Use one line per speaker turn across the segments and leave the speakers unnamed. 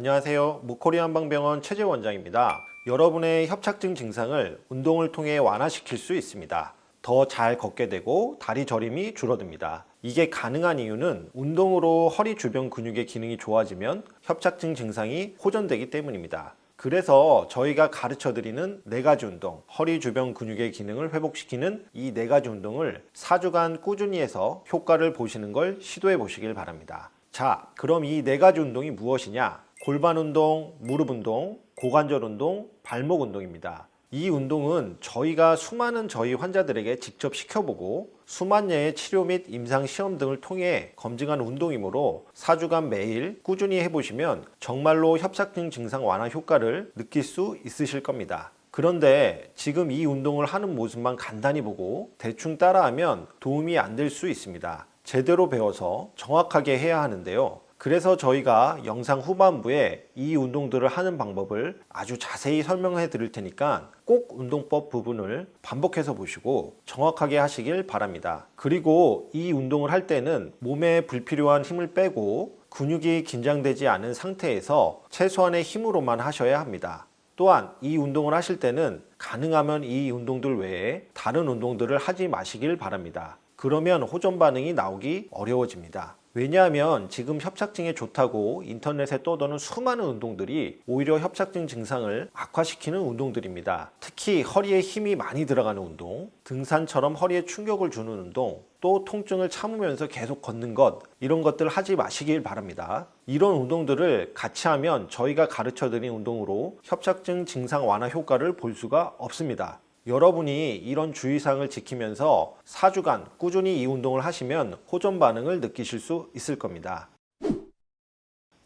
안녕하세요. 무코리 한방병원 최재 원장입니다. 여러분의 협착증 증상을 운동을 통해 완화시킬 수 있습니다. 더 잘 걷게 되고 다리 저림이 줄어듭니다. 이게 가능한 이유는 운동으로 허리 주변 근육의 기능이 좋아지면 협착증 증상이 호전되기 때문입니다. 그래서 저희가 가르쳐 드리는 네 가지 운동, 허리 주변 근육의 기능을 회복시키는 이 네 가지 운동을 4주간 꾸준히 해서 효과를 보시는 걸 시도해 보시길 바랍니다. 자, 그럼 이 네 가지 운동이 무엇이냐? 골반 운동, 무릎 운동, 고관절 운동, 발목 운동입니다. 이 운동은 저희가 수많은 저희 환자들에게 직접 시켜보고 수만여의 치료 및 임상 시험 등을 통해 검증한 운동이므로 4주간 매일 꾸준히 해보시면 정말로 협착증 증상 완화 효과를 느낄 수 있으실 겁니다. 그런데 지금 이 운동을 하는 모습만 간단히 보고 대충 따라하면 도움이 안 될 수 있습니다. 제대로 배워서 정확하게 해야 하는데요. 그래서 저희가 영상 후반부에 이 운동들을 하는 방법을 아주 자세히 설명해 드릴 테니까 꼭 운동법 부분을 반복해서 보시고 정확하게 하시길 바랍니다. 그리고 이 운동을 할 때는 몸에 불필요한 힘을 빼고 근육이 긴장되지 않은 상태에서 최소한의 힘으로만 하셔야 합니다. 또한 이 운동을 하실 때는 가능하면 이 운동들 외에 다른 운동들을 하지 마시길 바랍니다. 그러면 호전 반응이 나오기 어려워집니다. 왜냐하면 지금 협착증에 좋다고 인터넷에 떠도는 수많은 운동들이 오히려 협착증 증상을 악화시키는 운동들입니다. 특히 허리에 힘이 많이 들어가는 운동, 등산처럼 허리에 충격을 주는 운동, 또 통증을 참으면서 계속 걷는 것, 이런 것들 하지 마시길 바랍니다. 이런 운동들을 같이 하면 저희가 가르쳐 드린 운동으로 협착증 증상 완화 효과를 볼 수가 없습니다. 여러분이 이런 주의사항을 지키면서 4주간 꾸준히 이 운동을 하시면 호전 반응을 느끼실 수 있을 겁니다.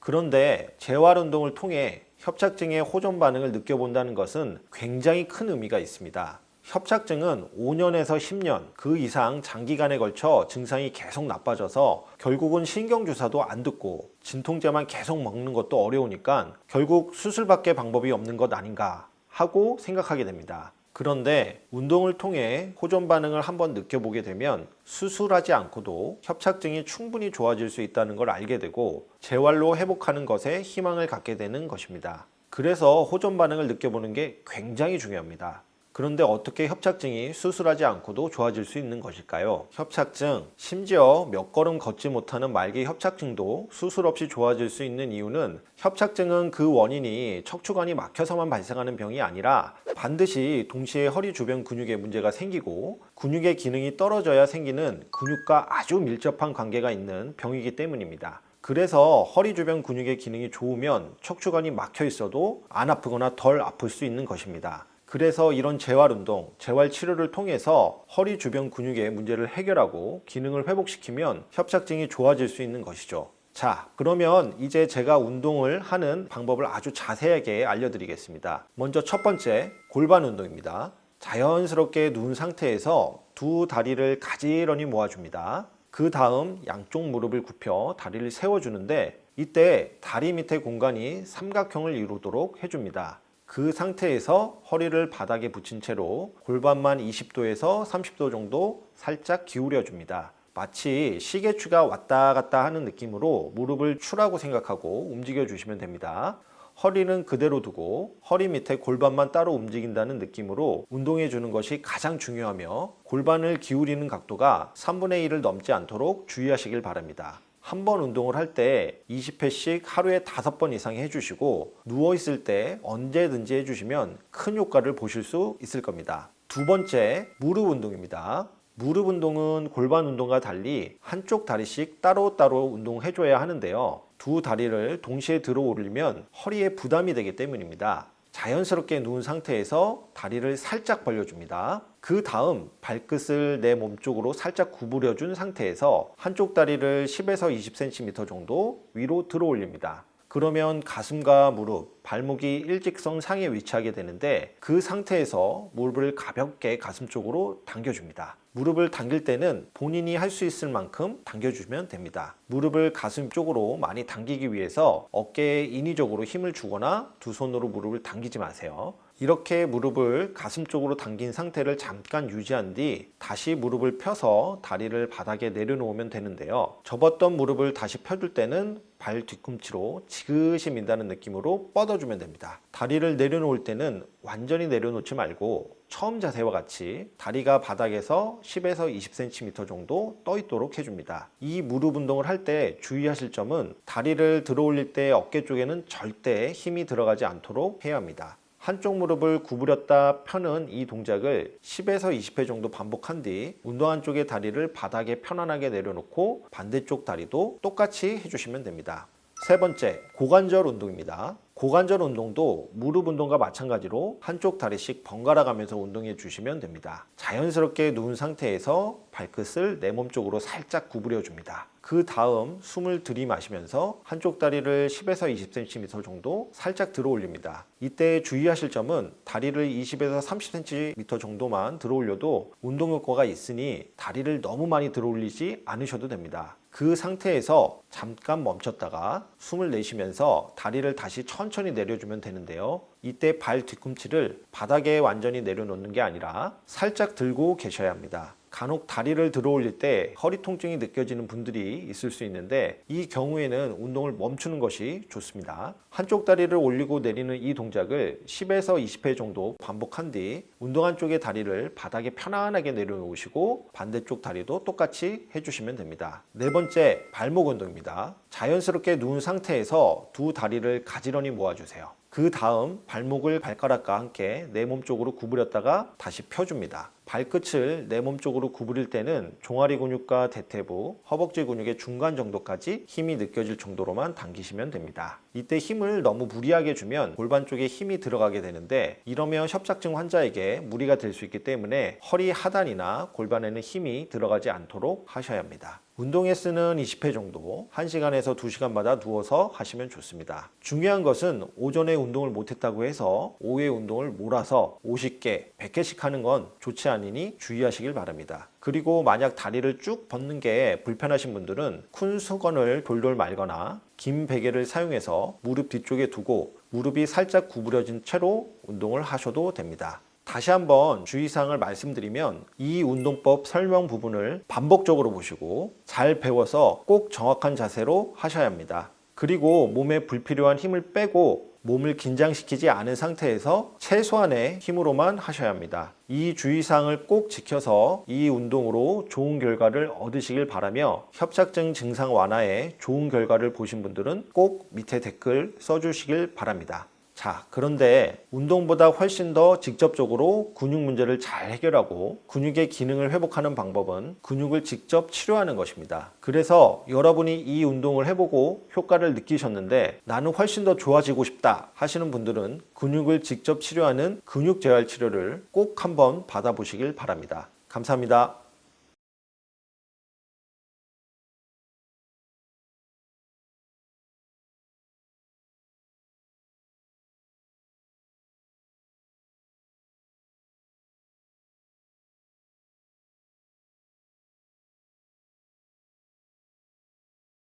그런데 재활 운동을 통해 협착증의 호전 반응을 느껴본다는 것은 굉장히 큰 의미가 있습니다. 협착증은 5년에서 10년 그 이상 장기간에 걸쳐 증상이 계속 나빠져서 결국은 신경주사도 안 듣고 진통제만 계속 먹는 것도 어려우니까 결국 수술밖에 방법이 없는 것 아닌가 하고 생각하게 됩니다. 그런데 운동을 통해 호전 반응을 한번 느껴보게 되면 수술하지 않고도 협착증이 충분히 좋아질 수 있다는 걸 알게 되고 재활로 회복하는 것에 희망을 갖게 되는 것입니다. 그래서 호전 반응을 느껴보는 게 굉장히 중요합니다. 그런데 어떻게 협착증이 수술하지 않고도 좋아질 수 있는 것일까요? 협착증, 심지어 몇 걸음 걷지 못하는 말기 협착증도 수술 없이 좋아질 수 있는 이유는 협착증은 그 원인이 척추관이 막혀서만 발생하는 병이 아니라 반드시 동시에 허리 주변 근육에 문제가 생기고 근육의 기능이 떨어져야 생기는 근육과 아주 밀접한 관계가 있는 병이기 때문입니다. 그래서 허리 주변 근육의 기능이 좋으면 척추관이 막혀 있어도 안 아프거나 덜 아플 수 있는 것입니다. 그래서 이런 재활 운동, 재활 치료를 통해서 허리 주변 근육의 문제를 해결하고 기능을 회복시키면 협착증이 좋아질 수 있는 것이죠. 자, 그러면 이제 제가 운동을 하는 방법을 아주 자세하게 알려드리겠습니다. 먼저 첫 번째, 골반 운동입니다. 자연스럽게 누운 상태에서 두 다리를 가지런히 모아줍니다. 그 다음 양쪽 무릎을 굽혀 다리를 세워주는데 이때 다리 밑에 공간이 삼각형을 이루도록 해줍니다. 그 상태에서 허리를 바닥에 붙인 채로 골반만 20도에서 30도 정도 살짝 기울여 줍니다. 마치 시계추가 왔다 갔다 하는 느낌으로 무릎을 추라고 생각하고 움직여 주시면 됩니다. 허리는 그대로 두고 허리 밑에 골반만 따로 움직인다는 느낌으로 운동해 주는 것이 가장 중요하며 골반을 기울이는 각도가 3분의 1을 넘지 않도록 주의하시길 바랍니다. 한 번 운동을 할 때 20회씩 하루에 5번 이상 해주시고 누워있을 때 언제든지 해주시면 큰 효과를 보실 수 있을 겁니다. 두 번째, 무릎 운동입니다. 무릎 운동은 골반 운동과 달리 한쪽 다리씩 따로따로 운동해줘야 하는데요. 두 다리를 동시에 들어 올리면 허리에 부담이 되기 때문입니다. 자연스럽게 누운 상태에서 다리를 살짝 벌려줍니다. 그 다음 발끝을 내 몸쪽으로 살짝 구부려준 상태에서 한쪽 다리를 10에서 20cm 정도 위로 들어 올립니다. 그러면 가슴과 무릎, 발목이 일직선 상에 위치하게 되는데 그 상태에서 무릎을 가볍게 가슴 쪽으로 당겨줍니다. 무릎을 당길 때는 본인이 할 수 있을 만큼 당겨주면 됩니다. 무릎을 가슴 쪽으로 많이 당기기 위해서 어깨에 인위적으로 힘을 주거나 두 손으로 무릎을 당기지 마세요. 이렇게 무릎을 가슴 쪽으로 당긴 상태를 잠깐 유지한 뒤 다시 무릎을 펴서 다리를 바닥에 내려놓으면 되는데요. 접었던 무릎을 다시 펴줄 때는 발 뒤꿈치로 지그시 민다는 느낌으로 뻗어주면 됩니다. 다리를 내려놓을 때는 완전히 내려놓지 말고 처음 자세와 같이 다리가 바닥에서 10에서 20cm 정도 떠 있도록 해줍니다. 이 무릎 운동을 할 때 주의하실 점은 다리를 들어 올릴 때 어깨 쪽에는 절대 힘이 들어가지 않도록 해야 합니다. 한쪽 무릎을 구부렸다 펴는 이 동작을 10에서 20회 정도 반복한 뒤 운동한 쪽의 다리를 바닥에 편안하게 내려놓고 반대쪽 다리도 똑같이 해주시면 됩니다. 세 번째, 고관절 운동입니다. 고관절 운동도 무릎 운동과 마찬가지로 한쪽 다리씩 번갈아 가면서 운동해 주시면 됩니다. 자연스럽게 누운 상태에서 발끝을 내 몸 쪽으로 살짝 구부려 줍니다. 그 다음 숨을 들이마시면서 한쪽 다리를 10에서 20cm 정도 살짝 들어 올립니다. 이때 주의하실 점은 다리를 20에서 30cm 정도만 들어 올려도 운동 효과가 있으니 다리를 너무 많이 들어 올리지 않으셔도 됩니다. 그 상태에서 잠깐 멈췄다가 숨을 내쉬면서 다리를 다시 천천히 내려주면 되는데요. 이때 발 뒤꿈치를 바닥에 완전히 내려놓는 게 아니라 살짝 들고 계셔야 합니다. 간혹 다리를 들어 올릴 때 허리 통증이 느껴지는 분들이 있을 수 있는데 이 경우에는 운동을 멈추는 것이 좋습니다. 한쪽 다리를 올리고 내리는 이 동작을 10에서 20회 정도 반복한 뒤 운동한 쪽의 다리를 바닥에 편안하게 내려놓으시고 반대쪽 다리도 똑같이 해주시면 됩니다. 네 번째 발목 운동입니다. 자연스럽게 누운 상태에서 두 다리를 가지런히 모아주세요. 그 다음 발목을 발가락과 함께 내 몸 쪽으로 구부렸다가 다시 펴줍니다. 발끝을 내 몸 쪽으로 구부릴 때는 종아리 근육과 대퇴부, 허벅지 근육의 중간 정도까지 힘이 느껴질 정도로만 당기시면 됩니다. 이때 힘을 너무 무리하게 주면 골반 쪽에 힘이 들어가게 되는데 이러면 협착증 환자에게 무리가 될 수 있기 때문에 허리 하단이나 골반에는 힘이 들어가지 않도록 하셔야 합니다. 운동에 쓰는 20회 정도 1시간에서 2시간마다 누워서 하시면 좋습니다. 중요한 것은 오전에 운동을 못했다고 해서 오후에 운동을 몰아서 50개, 100개씩 하는 건 좋지 않 으니 주의하시길 바랍니다. 그리고 만약 다리를 쭉 벗는 게 불편하신 분들은 큰 수건을 돌돌 말거나 긴 베개를 사용해서 무릎 뒤쪽에 두고 무릎이 살짝 구부려진 채로 운동을 하셔도 됩니다. 다시 한번 주의사항을 말씀드리면 이 운동법 설명 부분을 반복적으로 보시고 잘 배워서 꼭 정확한 자세로 하셔야 합니다. 그리고 몸에 불필요한 힘을 빼고 몸을 긴장시키지 않은 상태에서 최소한의 힘으로만 하셔야 합니다. 이 주의사항을 꼭 지켜서 이 운동으로 좋은 결과를 얻으시길 바라며 협착증 증상 완화에 좋은 결과를 보신 분들은 꼭 밑에 댓글 써주시길 바랍니다. 자, 그런데 운동보다 훨씬 더 직접적으로 근육 문제를 잘 해결하고 근육의 기능을 회복하는 방법은 근육을 직접 치료하는 것입니다. 그래서 여러분이 이 운동을 해보고 효과를 느끼셨는데 나는 훨씬 더 좋아지고 싶다 하시는 분들은 근육을 직접 치료하는 근육 재활 치료를 꼭 한번 받아보시길 바랍니다. 감사합니다.